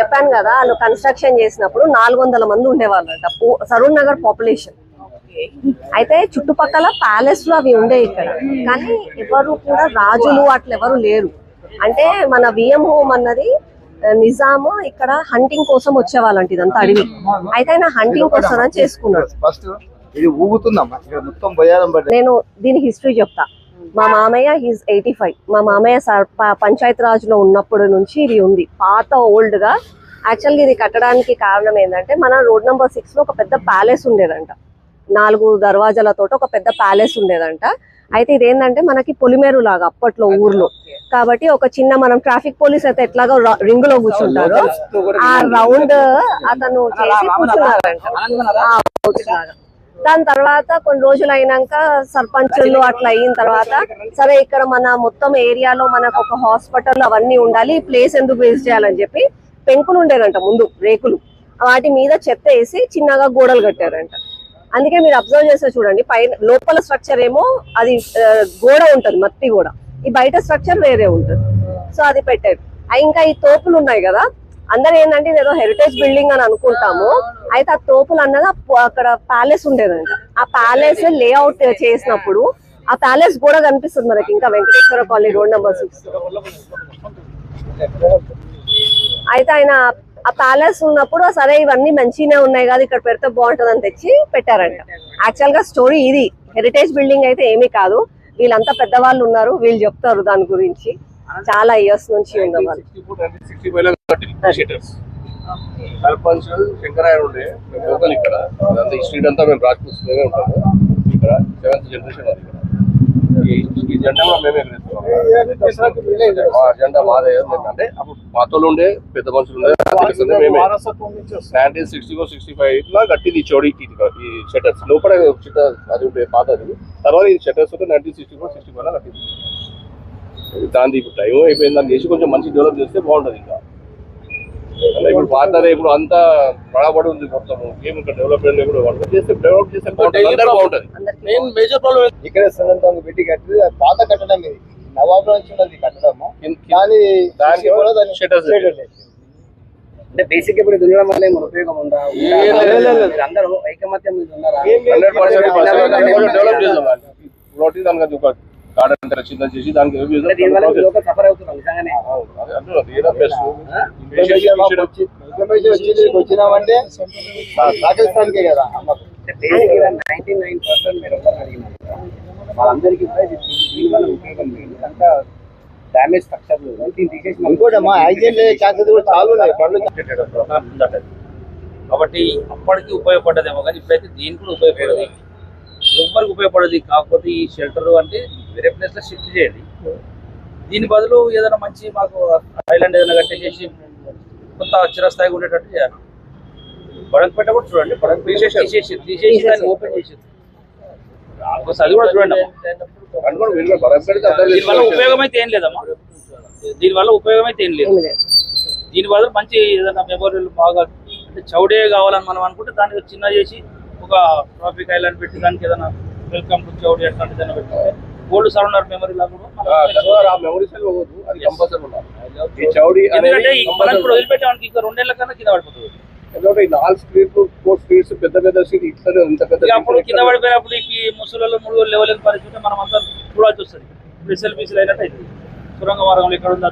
చెప్పాను కదా వాళ్ళు కన్స్ట్రక్షన్ చేసినప్పుడు నాలుగు వందల మంది ఉండేవాళ్ళంట. పో- సరూర్ నగర్ పాపులేషన్ అయితే చుట్టుపక్కల ప్యాలెస్లో అవి ఉండే ఇక్కడ. కానీ ఎవరు కూడా రాజులు అట్లా ఎవరు లేరు. అంటే మన విఎం హోమ్ అన్నది నిజాము ఇక్కడ హంటింగ్ కోసం వచ్చేవాళ్ళంట ఇదంతా అడవి. అయితే ఆయన హంటింగ్ కోసం చేసుకున్నాడు. ఫస్ట్ ఇది ఊగుతుందమ్మా. ఇక్కడ మొత్తం బయారం పడ్డది నేను దీని హిస్టరీ చెప్తా. మా మామయ్య హీస్ ఎయిటీ ఫైవ్ మా మామయ్య సర్ ప- పంచాయత్ రాజ్లో ఉన్నప్పటి నుంచి ఇది ఉంది. పాత ఓల్డ్గా. యాక్చువల్గా ఇది కట్టడానికి కారణం ఏంటంటే మన రోడ్ నెంబర్ సిక్స్లో ఒక పెద్ద ప్యాలెస్ ఉండేదంట. నాలుగు దర్వాజాలతో ఒక పెద్ద ప్యాలెస్ ఉండేదంట. అయితే ఇదేంటంటే మనకి పొలిమేరు లాగా అప్పట్లో ఊర్లో. కాబట్టి ఒక చిన్న మనం ట్రాఫిక్ పోలీస్ అయితే ఎట్లాగో రింగ్లో కూర్చుంటారో ఆ రౌండ్ అతను చేసి కూర్చున్నారంట. దాని తర్వాత కొన్ని రోజులు అయినాక సర్పంచులు అట్లా అయిన తర్వాత సరే ఇక్కడ మన మొత్తం ఏరియాలో మనకు ఒక హాస్పిటల్ అవన్నీ ఉండాలి ఈ ప్లేస్ ఎందుకు వేస్ట్ చేయాలని చెప్పి పెంకులు ఉండేదంట ముందు రేకులు. వాటి మీద చెత్త వేసి చిన్నగా గోడలు కట్టారంట. అందుకే మీరు అబ్జర్వ్ చేస్తే చూడండి పైన లోపల స్ట్రక్చర్ ఏమో అది గోడ ఉంటుంది మట్టి గోడ. ఈ బయట స్ట్రక్చర్ వేరే ఉంటది. సో అది పెట్టారు. ఇంకా ఈ తోపులు ఉన్నాయి కదా అందరు ఏంటంటే ఏదో హెరిటేజ్ బిల్డింగ్ అని అనుకుంటాము. అయితే ఆ తోపులు అన్నది అక్కడ ప్యాలెస్ ఉండేదంట. ఆ ప్యాలెస్ లేఅవుట్ చేసినప్పుడు ఆ ప్యాలెస్ కూడా కనిపిస్తుంది మనకి ఇంకా Venkateswara colony road number six అయితే ఆయన ఆ ప్యాలెస్ ఉన్నప్పుడు సరే ఇవన్నీ మంచిగానే ఉన్నాయి కదా ఇక్కడ పెడితే బాగుంటుందని తెచ్చి పెట్టారంట. యాక్చువల్గా స్టోరీ ఇది. హెరిటేజ్ బిల్డింగ్ అయితే ఏమీ కాదు. వీళ్ళంతా పెద్దవాళ్ళు ఉన్నారు వీళ్ళు చెప్తారు దాని గురించి. చాలా ఇయర్స్ నుంచి ఉన్నవాళ్ళు. సిక్స్టీ సర్పంచ్ శంకరాయణ ఉండే. మేము లోకల్ ఇక్కడ. అదంతా ఈ స్ట్రీట్ అంతా మేము రాజపూస్తూనే ఉంటాము. ఇక్కడ సెవెంత్ జనరేషన్ అది ఇక్కడ. ఈ- జెండా కూడా మేమే మా జెండా మాదే. మేము అంటే అప్పుడు మాతోలు ఉండే పెద్ద మనుషులు ఉండే మేమే nineteen sixty four sixty five ఇట్లా కట్టింది చోడి ఈ షటర్స్ లోపల చిట్ట అది ఉండే పాతది తర్వాత ఈ షట్టర్స్ ఉంటే నైన్టీన్ సిక్స్టీ ఫోర్ సిక్స్టీ ఫైవ్లో కట్టింది. దాని ఇప్పుడు టైం అయిపోయింది. దాన్ని చేసి కొంచెం మంచి డెవలప్ చేస్తే బాగుంటుంది ఇంకా. ఇప్పుడు పాతదే ఇప్పుడు అంతా పడబడి ఉంది మొత్తం. ఏం ఇంకా డెవలప్మెంట్ ఇప్పుడు వంట చేస్తే డెవలప్ చేస్తే బాగుంటుంది. మెయిన్ మేజర్ ప్రాబ్లం ఇక్కడ సున్నంతం పెట్టి కట్టి అది పాత కట్టడం ఇది. నవాబు నుంచి ఉన్నది కట్టడము. కానీ దానికి కూడా. ఉండేది. అంటే బేసిక్ ఇప్పుడు దున్నడం వల్ల ఉపయోగం ఉందా? అందరూ ఐకమత్యం మీద ఉన్నారా? హండ్రెడ్ పర్సెంట్ డెవలప్ చేద్దాం తెర చిన్న చేసి దానికి అంటే వచ్చినామంటే కదా. అంటే నైన్టీ నైన్ పర్సెంట్ మీరు. వాళ్ళందరికీ ఉపయోగం లేదు. అంతా డ్యామేజ్ స్ట్రక్చర్ ఇంకోటి అమ్మా యాక్సిడెంట్ ఛాన్సెస్ కూడా చాలా ఉన్నాయి. కాబట్టి అప్పటికి ఉపయోగపడ్డదేమో కానీ ఇప్పుడైతే దీనికి కూడా ఉపయోగపడదు. ఎవ్వరికి ఉపయోగపడదు. కాకపోతే ఈ షెల్టర్ అంటే వేరే ప్లేస్లో షిఫ్ట్ చేయండి. దీని బదులు ఏదైనా మంచి మాకు ఐలాండ్ ఏదైనా కట్టేసేసి కొంత చిరస్థాయిగా ఉండేటట్టు చేయాలి. బడంపేట కూడా చూడండి. తీసేసి తీసేసి దాన్ని ఓపెన్ చేసి ఒకసారి అది కూడా చూడండి. దీనివల్ల ఉపయోగం అయితే ఏం లేదమ్మా. దీనివల్ల ఉపయోగం అయితే ఏం లేదు. దీని బదులు మంచి ఏదైనా మెమోరియల్ బాగా అంటే చౌడే కావాలని మనం అనుకుంటే దానికి చిన్న చేసి ఒక ట్రాఫిక్ ఐలాండ్ పెట్టి దానికి ఏదైనా వెల్కమ్ టు చౌడే అట్లాంటి ఏదైనా పెట్టుకుంటే ఓల్డ్ సరౌండర్ మెమరీ లాగా ఈ చౌడీ ఎందుకంటే ఇప్పుడు కంపల్సరీ వదిలిపెట్టానికి ఇంకా రెండేళ్ళ కన్నా కింద పడిపోతుంది. ఎందుకంటే నాలుగు స్ట్రీట్ ఫోర్ స్ట్రీట్స్ పెద్ద పెద్ద స్ట్రీట్ ఇట్లనే ఇంత పెద్ద ఇక అప్పుడు కింద పడిపోయినప్పుడు ఈ ముసలలో మూడు లేవలేని పరిస్థితి మనం అంతా చూడాల్సి వస్తుంది. ఇప్పుడు ఎస్ఎల్బీసీలు అయినట్టు అయింది సురంగ మార్గంలో ఎక్కడ ఉందా